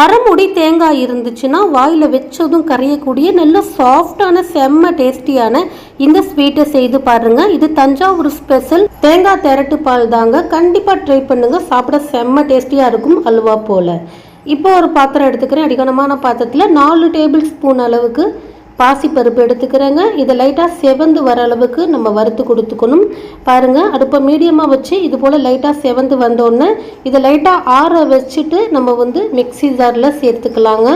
அரைமுடி தேங்காய் இருந்துச்சுன்னா வாயில் வச்சதும் கரையக்கூடிய நல்ல சாஃப்டான செம்ம டேஸ்டியான இந்த ஸ்வீட்டை செய்து பாருங்க. இது தஞ்சாவூர் ஸ்பெஷல் தேங்காய் திரட்டு பால் தாங்க. கண்டிப்பாக ட்ரை பண்ணுங்க. சாப்பிட செம்ம டேஸ்டியாக இருக்கும் அல்வா போல். இப்போ ஒரு பாத்திரம் எடுத்துக்கிறேன். அடிக்கணமான பாத்திரத்தில் நாலு டேபிள் ஸ்பூன் அளவுக்கு பாசிப்பருப்பு எடுத்துக்கிறேங்க. இதை லைட்டாக செவந்து வர அளவுக்கு நம்ம வறுத்து கொடுத்துக்கணும். பாருங்கள் அடுப்பை மீடியமாக வச்சு இது போல் லைட்டாக செவந்து வந்தோடனே இதை லைட்டாக ஆற வச்சுட்டு நம்ம வந்து மிக்ஸி ஜாரில் சேர்த்துக்கலாங்க.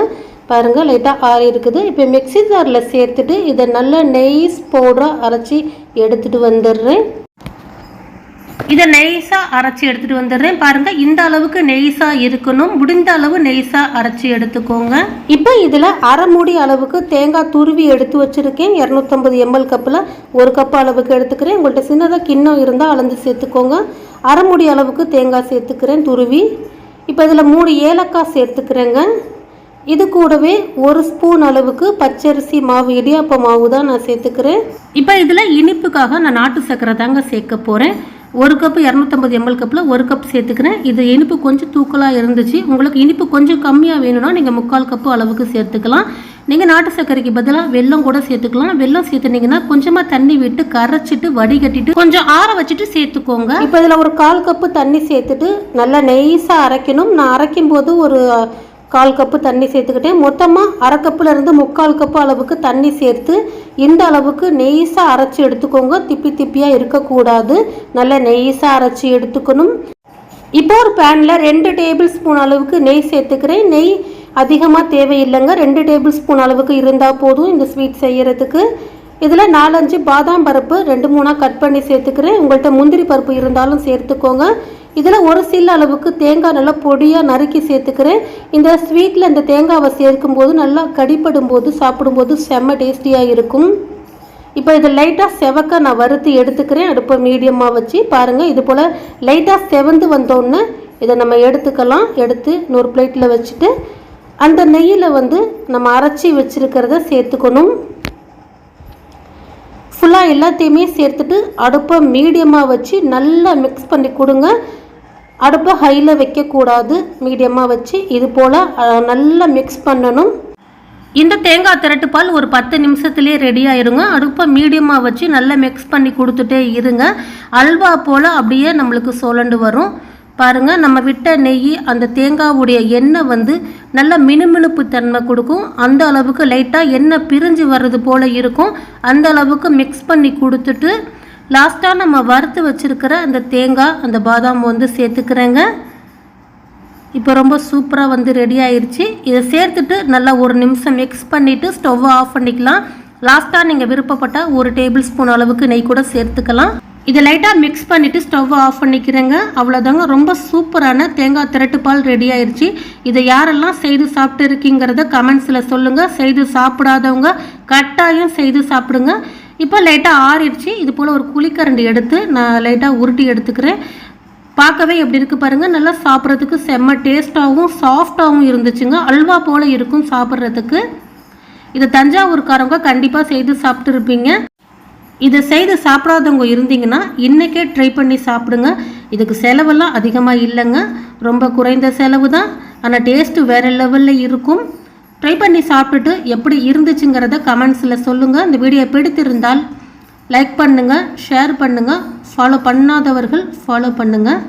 பாருங்கள் லைட்டாக ஆறி இருக்குது. இப்போ மிக்ஸி ஜாரில் சேர்த்துட்டு இதை நல்ல நெய்ஸ் பவுடராக அரைச்சி எடுத்துகிட்டு வந்துடுறேன். இதை நெய்ஸாக அரைச்சி எடுத்துகிட்டு வந்துடுறேன். பாருங்கள் இந்த அளவுக்கு நெய்ஸாக இருக்கணும். முடிந்த அளவு நெய்ஸாக அரைச்சி எடுத்துக்கோங்க. இப்போ இதில் அரை மூடி அளவுக்கு தேங்காய் துருவி எடுத்து வச்சுருக்கேன். இரநூத்தம்பது எம்எல் கப்பில் ஒரு கப் அளவுக்கு எடுத்துக்கிறேன். உங்கள்கிட்ட சின்னதாக கிண்ணம் இருந்தால் அளந்து சேர்த்துக்கோங்க. அரை மூடி அளவுக்கு தேங்காய் சேர்த்துக்கிறேன் துருவி. இப்போ இதில் மூணு ஏலக்காய் சேர்த்துக்கிறேங்க. இது கூடவே ஒரு ஸ்பூன் அளவுக்கு பச்சரிசி மாவு இடியாப்ப மாவு தான் நான் சேர்த்துக்கிறேன். இப்போ இதில் இனிப்புக்காக நான் நாட்டு சர்க்கரை தாங்க சேர்க்க போகிறேன் ஒரு கப்பு இரநூத்தம்பது எம்எல் கப்பில் ஒரு கப் சேர்த்துக்கிறேன். இது இனிப்பு கொஞ்சம் தூக்கலாக இருந்துச்சு. உங்களுக்கு இனிப்பு கொஞ்சம் கம்மியாக வேணும்னா நீங்கள் முக்கால் கப்பு அளவுக்கு சேர்த்துக்கலாம். நீங்கள் நாட்டு சர்க்கரைக்கு பதிலாக வெல்லம் கூட சேர்த்துக்கலாம். வெல்லம் சேர்த்துனீங்கன்னா கொஞ்சமாக தண்ணி விட்டு கரைச்சிட்டு வடிகட்டிட்டு கொஞ்சம் ஆற வச்சுட்டு சேர்த்துக்கோங்க. இப்போ இதில் ஒரு கால் கப்பு தண்ணி சேர்த்துட்டு நல்லா நெய்ஸாக அரைக்கணும். நான் அரைக்கும் போது ஒரு கால் கப்பு தண்ணி சேர்த்துக்கிட்டேன் மொத்தமாக அரை கப்புலேருந்து முக்கால் கப்பு அளவுக்கு தண்ணி சேர்த்து இந்த அளவுக்கு நெய்ஸாக அரைச்சி எடுத்துக்கோங்க. திப்பி திப்பியாக இருக்கக்கூடாது. நல்லா நெய்ஸாக அரைச்சி எடுத்துக்கணும். இப்போ ஒரு பேனில் ரெண்டு டேபிள் ஸ்பூன் அளவுக்கு நெய் சேர்த்துக்கிறேன். நெய் அதிகமாக தேவையில்லைங்க. ரெண்டு டேபிள் ஸ்பூன் அளவுக்கு இருந்தால் போதும் இந்த ஸ்வீட் செய்கிறதுக்கு இதில் நாலஞ்சு பாதாம் பருப்பு ரெண்டு மூணாக கட் பண்ணி சேர்த்துக்கிறேன். உங்கள்கிட்ட முந்திரி பருப்பு இருந்தாலும் சேர்த்துக்கோங்க. இதில் ஒரு சில அளவுக்கு தேங்காய் நல்லா பொடியாக நறுக்கி சேர்த்துக்கிறேன். இந்த ஸ்வீட்டில் இந்த தேங்காவை சேர்க்கும் போது நல்லா கடிப்படும் போது சாப்பிடும்போது செம்ம டேஸ்டியாக இருக்கும். இப்போ இதை லைட்டாக செவக்க நான் வறுத்து எடுத்துக்கிறேன். அடுப்பை மீடியமாக வச்சு பாருங்கள் இது போல் லைட்டாக செவந்து வந்தோடனே இதை நம்ம எடுத்துக்கலாம். எடுத்து இன்னொரு பிளேட்டில் வச்சுட்டு அந்த நெய்யில் வந்து நம்ம அரைச்சி வச்சுருக்கிறத சேர்த்துக்கணும். ஃபுல்லாக எல்லாத்தையுமே சேர்த்துட்டு அடுப்பை மீடியமாக வச்சு நல்லா மிக்ஸ் பண்ணி கொடுங்க. அடுப்பை ஹையில் வைக்கக்கூடாது மீடியமாக வச்சு. இது போல் நல்லா மிக்ஸ் பண்ணணும். இந்த தேங்காய் திரட்டு பால் ஒரு பத்து நிமிஷத்துலேயே ரெடி ஆயிருங்க. அடுப்பை மீடியமாக வச்சு நல்லா மிக்ஸ் பண்ணி கொடுத்துட்டே இருங்க. அல்வா போல் அப்படியே நம்மளுக்கு சுழண்டு வரும். பாருங்கள் நம்ம விட்ட நெய் அந்த தேங்காவுடைய எண்ணெய் வந்து நல்ல மினுமினுப்பு தன்மை கொடுக்கும். அந்த அளவுக்கு லைட்டாக எண்ணெய் பிரிஞ்சு வர்றது போல் இருக்கும். அந்த அளவுக்கு மிக்ஸ் பண்ணி கொடுத்துட்டு லாஸ்ட்டாக நம்ம வறுத்து வச்சுருக்கிற அந்த தேங்காய் அந்த பாதாம் வந்து சேர்த்துக்கிறேங்க. இப்போ ரொம்ப சூப்பராக வந்து ரெடி ஆயிடுச்சு இதை சேர்த்துட்டு நல்லா ஒரு நிமிஷம் மிக்ஸ் பண்ணிவிட்டு ஸ்டவ்வை ஆஃப் பண்ணிக்கலாம். லாஸ்ட்டாக நீங்கள் விருப்பப்பட்ட ஒரு டேபிள் ஸ்பூன் அளவுக்கு நெய் கூட சேர்த்துக்கலாம். இதை லைட்டாக மிக்ஸ் பண்ணிவிட்டு ஸ்டவ்வை ஆஃப் பண்ணிக்கிறேங்க. அவ்வளோதாங்க ரொம்ப சூப்பரான தேங்காய் திரட்டுப்பால் ரெடி ஆயிடுச்சு இதை யாரெல்லாம் செய்து சாப்பிட்டு இருக்கீங்கிறத கமெண்ட்ஸில் சொல்லுங்கள் செய்து சாப்பிடாதவங்க கட்டாயம் செய்து சாப்பிடுங்க. இப்போ லைட்டாக ஆறிடுச்சு. இது போல் ஒரு குழிக்கரண்டி எடுத்து நான் லைட்டாக உருட்டி எடுத்துக்கிறேன். பார்க்கவே எப்படி இருக்குது பாருங்கள் நல்லா சாப்பிட்றதுக்கு செம்ம டேஸ்ட்டாகவும் சாஃப்டாகவும் இருந்துச்சுங்க. அல்வா போல் இருக்கும் சாப்பிட்றதுக்கு. இதை தஞ்சாவூர்காரவங்க கண்டிப்பாக செய்து சாப்பிட்ருப்பீங்க இதை செய்து சாப்பிடாதவங்க இருந்தீங்கன்னா இன்றைக்கே ட்ரை பண்ணி சாப்பிடுங்க. இதுக்கு செலவெல்லாம் அதிகமாக இல்லைங்க. ரொம்ப குறைந்த செலவு தான் ஆனால் டேஸ்ட்டு வேறு லெவலில் இருக்கும். ட்ரை பண்ணி சாப்பிட்டுட்டு எப்படி இருந்துச்சுங்கிறத கமெண்ட்ஸில் சொல்லுங்கள் இந்த வீடியோ பிடித்திருந்தால் லைக் பண்ணுங்கள் ஷேர் பண்ணுங்கள் ஃபாலோ பண்ணாதவர்கள் ஃபாலோ பண்ணுங்கள்